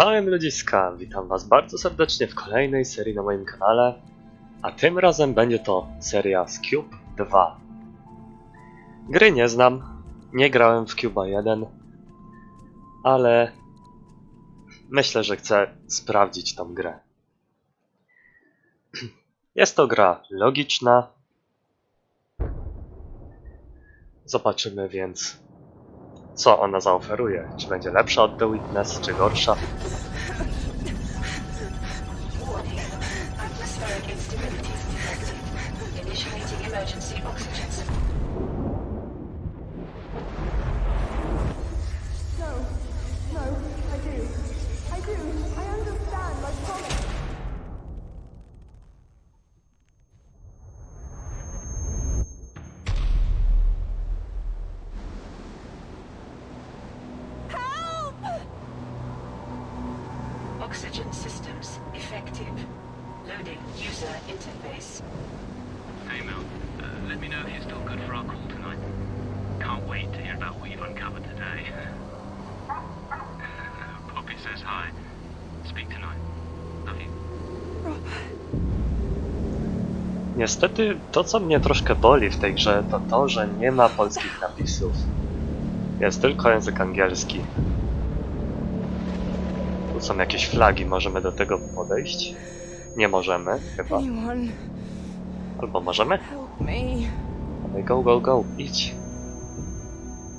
Czołem ludziska, witam was bardzo serdecznie w kolejnej serii na moim kanale, a tym razem będzie to seria z Cube 2. Gry nie znam, nie grałem w Cube'a 1, ale myślę, że chcę sprawdzić tą grę. Jest to gra logiczna. Zobaczymy więc, co ona zaoferuje. Czy będzie lepsza od The Witness, czy gorsza. Atmospheric instabilities detected. Initiating emergency oxygen Speak tonight. Love you. Niestety, to co mnie troszkę boli w tej grze, to to, że nie ma polskich napisów. Jest tylko język angielski. Tu są jakieś flagi, możemy do tego podejść? Nie możemy, chyba. Anyone, Albo możemy? help me. Dawaj, Go, go, go, idź.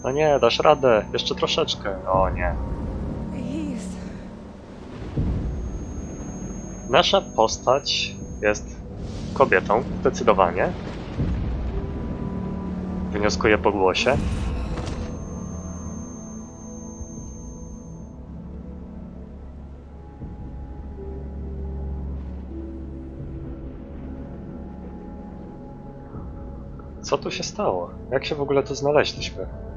No nie, dasz radę, jeszcze troszeczkę. O nie. Nasza postać jest kobietą, zdecydowanie. Wnioskuję po głosie. Co tu się stało? Jak się w ogóle tu znaleźliśmy?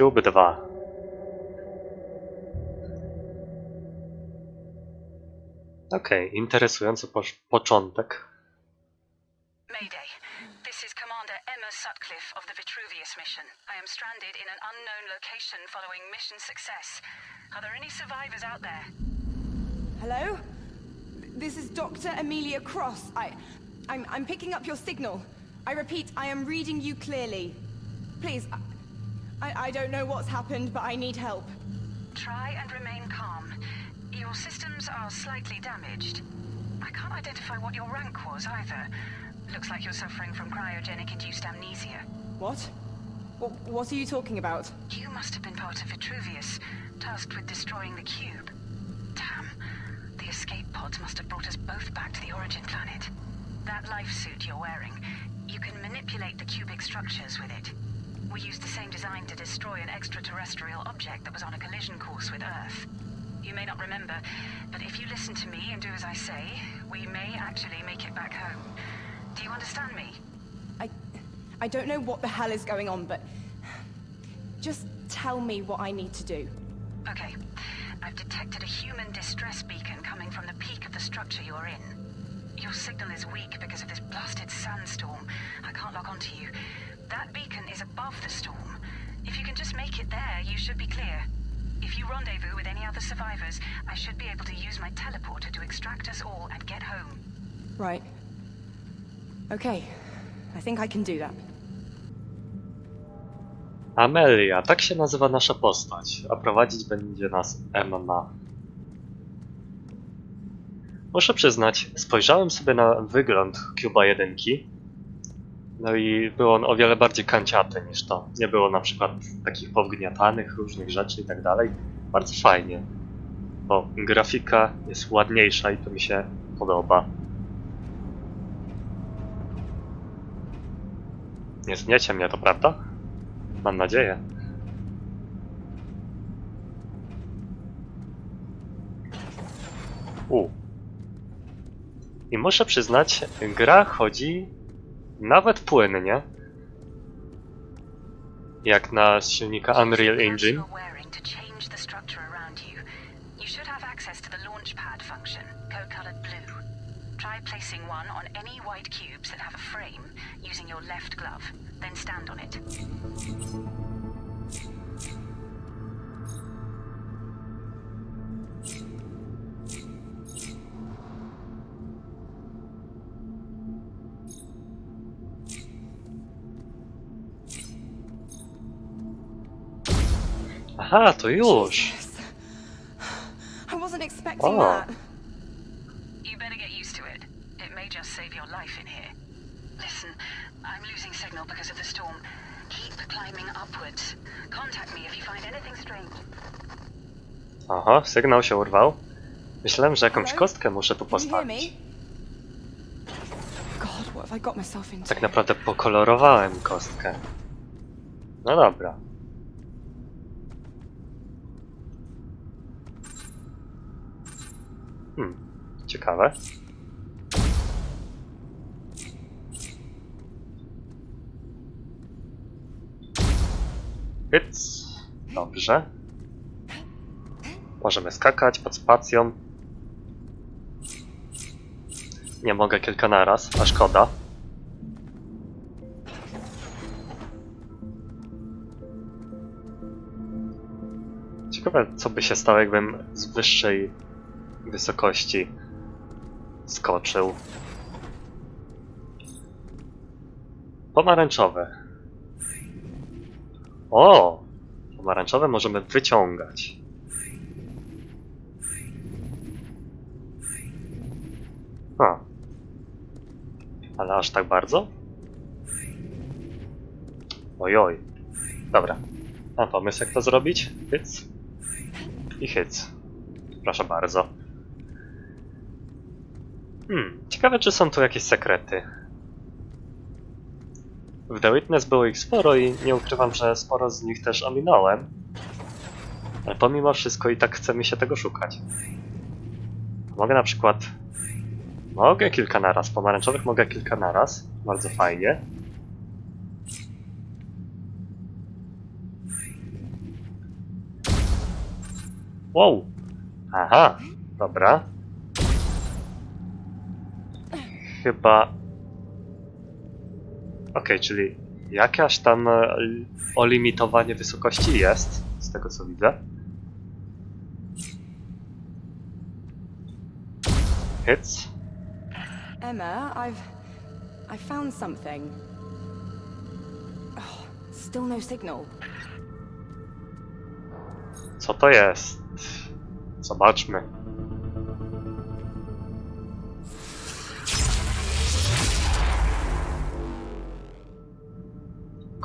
Cube 2. Okej, interesujący posz- początek. Mayday. This is Commander Emma Sutcliffe of the Vitruvius mission. I am stranded in an unknown location following mission success. Are there any survivors out there? Hello? This is Dr. Amelia Cross. I, I'm, I'm picking up your signal. I repeat, I am reading you clearly. Please, I, I, I don't know what's happened, but I need help. Try and remain calm. Your systems are slightly damaged. I can't identify what your rank was either. Looks like you're suffering from cryogenic induced amnesia. What? What, what are you talking about? You must have been part of Vitruvius, tasked with destroying the cube. Damn. The escape pods must have brought us both back to the origin planet. That life suit you're wearing, you can manipulate the cubic structures with it. We used the same design to destroy an extraterrestrial object that was on a collision course with Earth. You may not remember, but if you listen to me and do as I say, we may actually make it back home. Do you understand me? I, I don't know what the hell is going on, but just tell me what I need to do. Okay. I've detected a human distress beacon coming from the peak of the structure you're in. Your signal is weak because of this blasted sandstorm. I can't log on to you. That beacon is above the storm. If you can just make it there, you should be clear. If you rendezvous with any other survivors, I should be able to use my teleporter to extract us all and get home. Right. Okay. I think I can do that. Amelia, tak się nazywa nasza postać, a prowadzić będzie nas Emma. Muszę przyznać, spojrzałem sobie na wygląd Cuba 1. No i był on o wiele bardziej kanciaty niż to. Nie było na przykład takich powgniatanych różnych rzeczy i tak dalej. Bardzo fajnie, bo grafika jest ładniejsza i to mi się podoba. Nie zmiecie mnie to, prawda? Mam nadzieję. U. I muszę przyznać, gra chodzi nawet płynnie. Jak na silnika Unreal Engine. Try placing one on any white cubes that have a frame using your left glove, then stand on it. Aha, to już. I wasn't expecting Oh. that. You better get used to it. It may just save your life in here. Listen, I'm losing signal because of the storm. Keep climbing upwards. Contact me if you find anything strange. Aha, sygnał się urwał. Myślałem, że jakąś kostkę muszę tu Can you hear me? postawić. God, what have I got myself into? Tak naprawdę pokolorowałem kostkę. No dobra. Hmm, ciekawe. Hyc. Dobrze. Możemy skakać pod spacją. Nie mogę kilka naraz, a szkoda. Ciekawe, co by się stało, jakbym z wyższej wysokości skoczył. Pomarańczowe. O! Pomarańczowe możemy wyciągać. A. Ale aż tak bardzo? Ojoj. Dobra. Mam pomysł, jak to zrobić? Hyc. I hyc. Proszę bardzo. Hmm, ciekawe, czy są tu jakieś sekrety. W The Witness było ich sporo i nie ukrywam, że sporo z nich też ominąłem. Ale pomimo wszystko i tak chce mi się tego szukać. Mogę na przykład... Mogę kilka naraz. Pomarańczowych mogę kilka naraz. Bardzo fajnie. Wow! Aha, dobra. Chyba. Okej, czyli jakaś tam e, li- olimitowanie wysokości jest, z tego co widzę. Hits. Emma, I've... I found something. Oh, still no signal. Co to jest? Zobaczmy.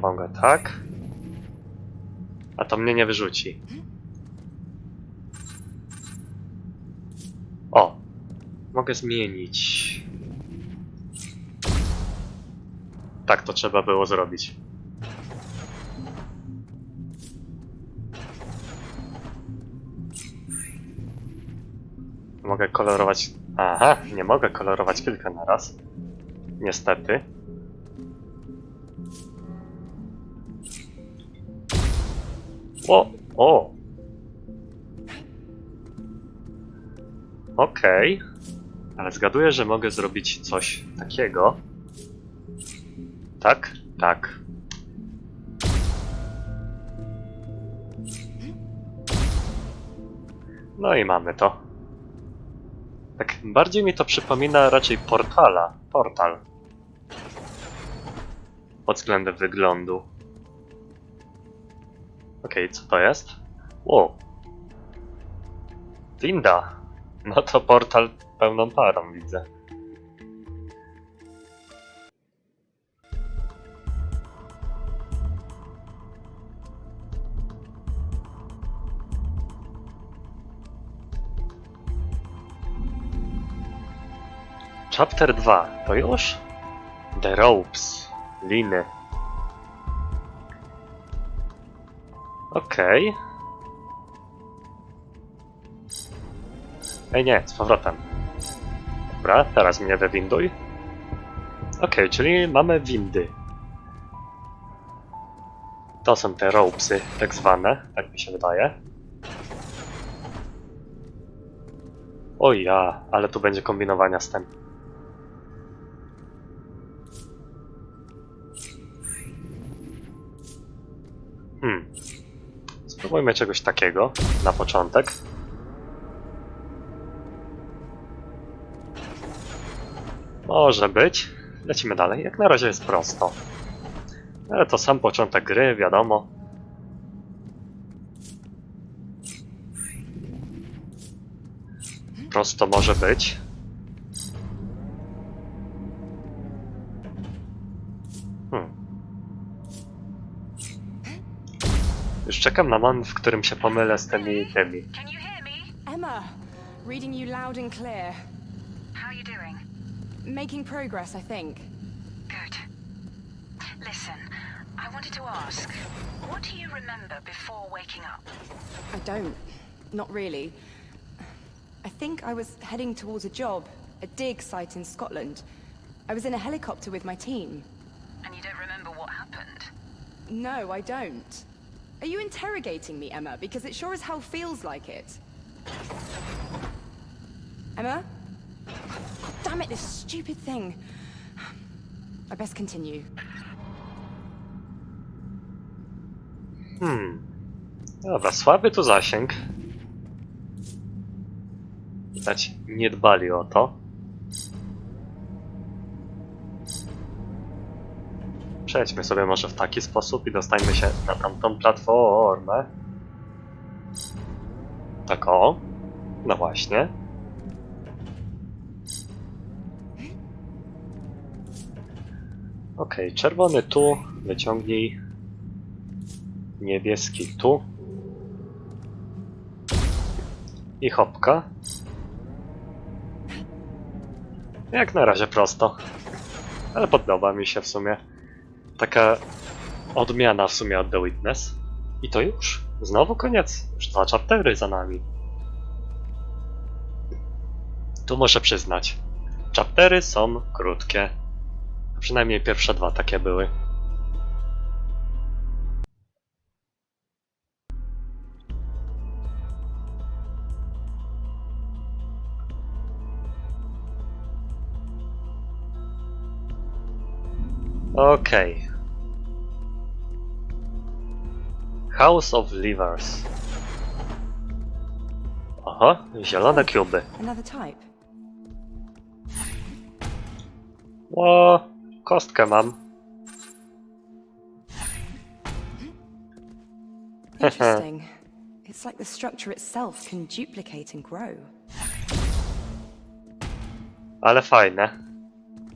mogę, tak? A to mnie nie wyrzuci. O! Mogę zmienić. Tak to trzeba było zrobić. Mogę kolorować. Aha, nie mogę kolorować kilka na raz. Niestety. O! O! Okej. Ale zgaduję, że mogę zrobić coś takiego. Tak? Tak. No i mamy to. Tak, bardziej mi to przypomina raczej portala. Portal. Pod względem wyglądu. Okej, co to jest? Wow. Winda. No to portal pełną parą widzę. chapter 2. To już? The ropes. Liny. Okej. Ej nie, z powrotem. Dobra, teraz mnie wywinduj. Okej, czyli mamy windy. To są te ropesy, tak zwane, tak mi się wydaje. O ja, ale tu będzie kombinowania z tym. Spróbujmy czegoś takiego na początek. Może być. Lecimy dalej. Jak na razie jest prosto. Ale to sam początek gry, wiadomo. Prosto może być. Już czekam na moment, w którym się pomylę z tymi tymi. Can you hear me? Emma, reading you loud and clear. How are you doing? Making progress, I think. Good. Listen, I wanted to ask, what do you remember before waking up? I don't. Not really. I think I was heading towards a job, a dig site in Scotland. I was in a helicopter with my team. And you don't remember what happened? No, I don't. Are you interrogating me, Emma? Because it sure as hell feels like it. Emma? Damn it, this stupid thing. I best continue. Hmm. Dobra, słaby tu zasięg. Widać, nie dbali o to. Przejdźmy sobie może w taki sposób i dostajmy się na tamtą platformę. Tak o. No właśnie. Okej, czerwony tu, wyciągnij niebieski tu. I hopka. Jak na razie prosto. Ale podoba mi się w sumie. Taka odmiana w sumie od The Witness. I to już. Znowu koniec. Już dwa chaptery za nami. Tu muszę przyznać. Chaptery są krótkie. Przynajmniej pierwsze dwa takie były. Okej. House of Livers. Aha, zielone kuby. Another type. O, kostkę mam. Interesting. it's like the structure itself can duplicate and grow. Ale fajne.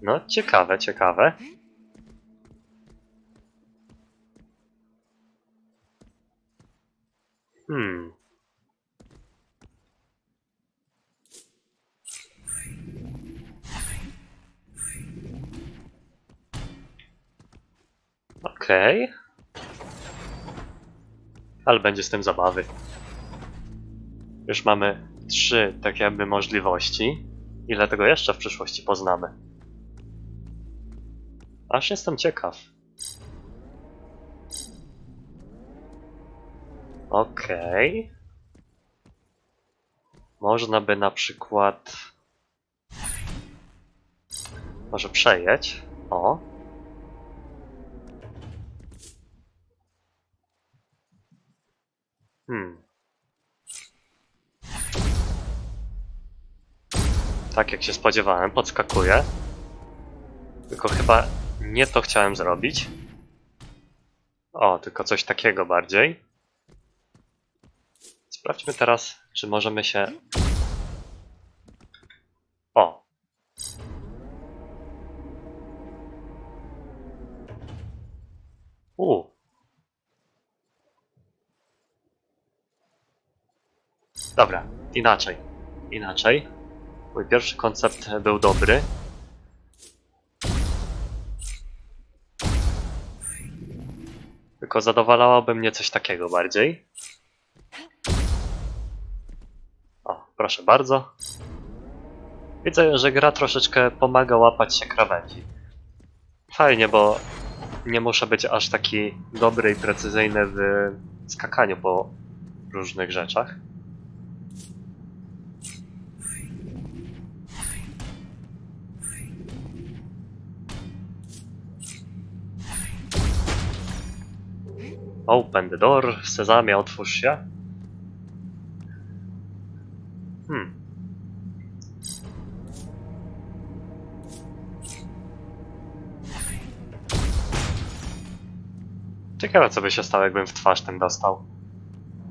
No, ciekawe, ciekawe. Hmm. Okej. Ale będzie z tym zabawy. Już mamy trzy tak jakby możliwości. Ile tego jeszcze w przyszłości poznamy? Aż jestem ciekaw. Okej. Można by na przykład... Może przejedź. O. Hmm. Tak jak się spodziewałem, podskakuję. Tylko chyba nie to chciałem zrobić. O, tylko coś takiego bardziej. Sprawdźmy teraz, czy możemy się... O! U. Dobra, inaczej. Inaczej. Mój pierwszy koncept był dobry. Tylko zadowalałoby mnie coś takiego bardziej. Proszę bardzo. Widzę, że gra troszeczkę pomaga łapać się krawędzi. Fajnie, bo nie muszę być aż taki dobry i precyzyjny w skakaniu po różnych rzeczach. Open the door, sezamie, otwórz się. Ciekawe, co by się stało, jakbym w twarz ten dostał.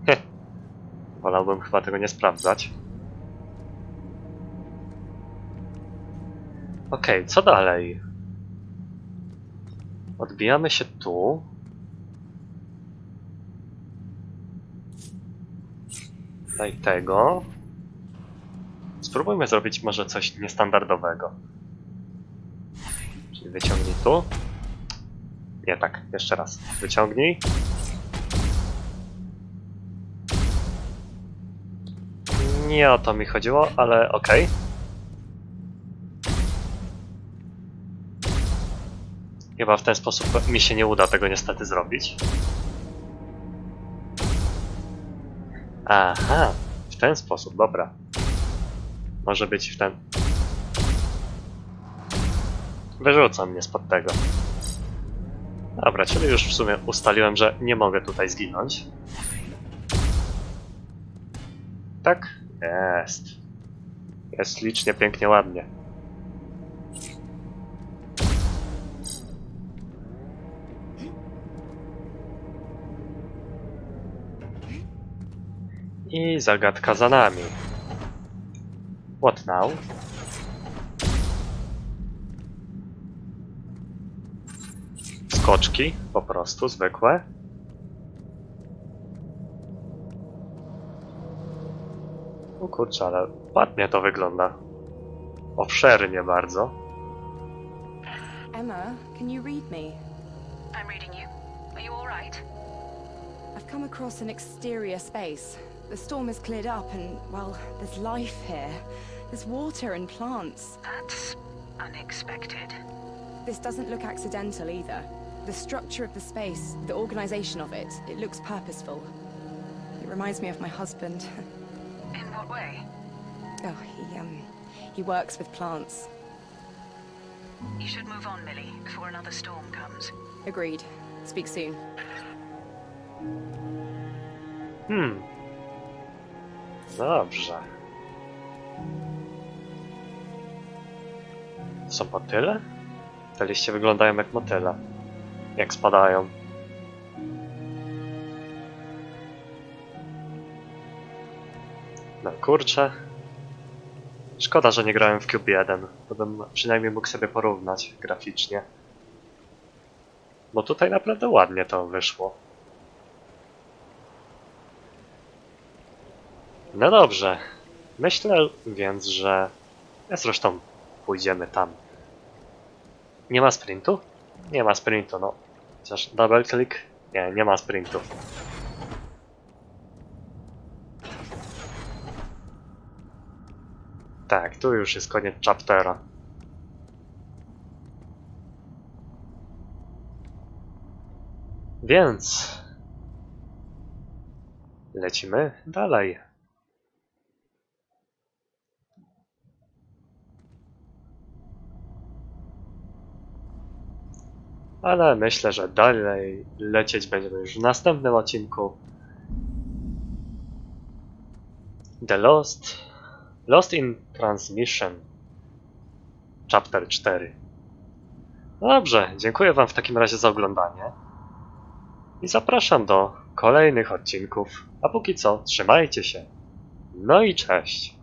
Heh. Wolałbym chyba tego nie sprawdzać. Okej, co dalej? Odbijamy się tu. Daj tego. Spróbujmy zrobić może coś niestandardowego. Czyli wyciągnij tu. Nie tak, jeszcze raz. Wyciągnij. Nie o to mi chodziło, ale okej. Chyba w ten sposób mi się nie uda tego niestety zrobić. Aha, w ten sposób, dobra. Może być w ten. Wyrzucam mnie spod tego. Dobra, czyli już w sumie ustaliłem, że nie mogę tutaj zginąć. Tak? Jest. Jest licznie, pięknie, ładnie. I zagadka za nami. What now? Skoczki, po prostu, zwykłe. O kurczę, ale ładnie to wygląda. Obszernie bardzo. Emma, can you read me? I'm reading you. Are you alright? I've come across an exterior space. The storm has cleared up and, well, there's life here. There's water and plants. That's unexpected. This doesn't look accidental either. The structure of the space, the organization of it, it looks purposeful. It reminds me of my husband. In what way? Oh, he, um, he works with plants. You should move on, Millie, before another storm comes. Agreed. Speak soon. Hmm. Dobrze. Są motyle? Te liście wyglądają jak motyle. Jak spadają. No kurczę. Szkoda, że nie grałem w Cube 1. To bym przynajmniej mógł sobie porównać graficznie. Bo tutaj naprawdę ładnie to wyszło. No dobrze. Myślę więc, że. Ja zresztą pójdziemy tam. Nie ma sprintu? Nie ma sprintu, no. Chociaż double click? Nie, nie ma sprintu. Tak, tu już jest koniec chaptera. Więc. Lecimy dalej. Ale myślę, że dalej lecieć będziemy już w następnym odcinku. The Lost. Lost in Transmission. Chapter 4. No dobrze, dziękuję Wam w takim razie za oglądanie. I zapraszam do kolejnych odcinków. A póki co, trzymajcie się. No i cześć.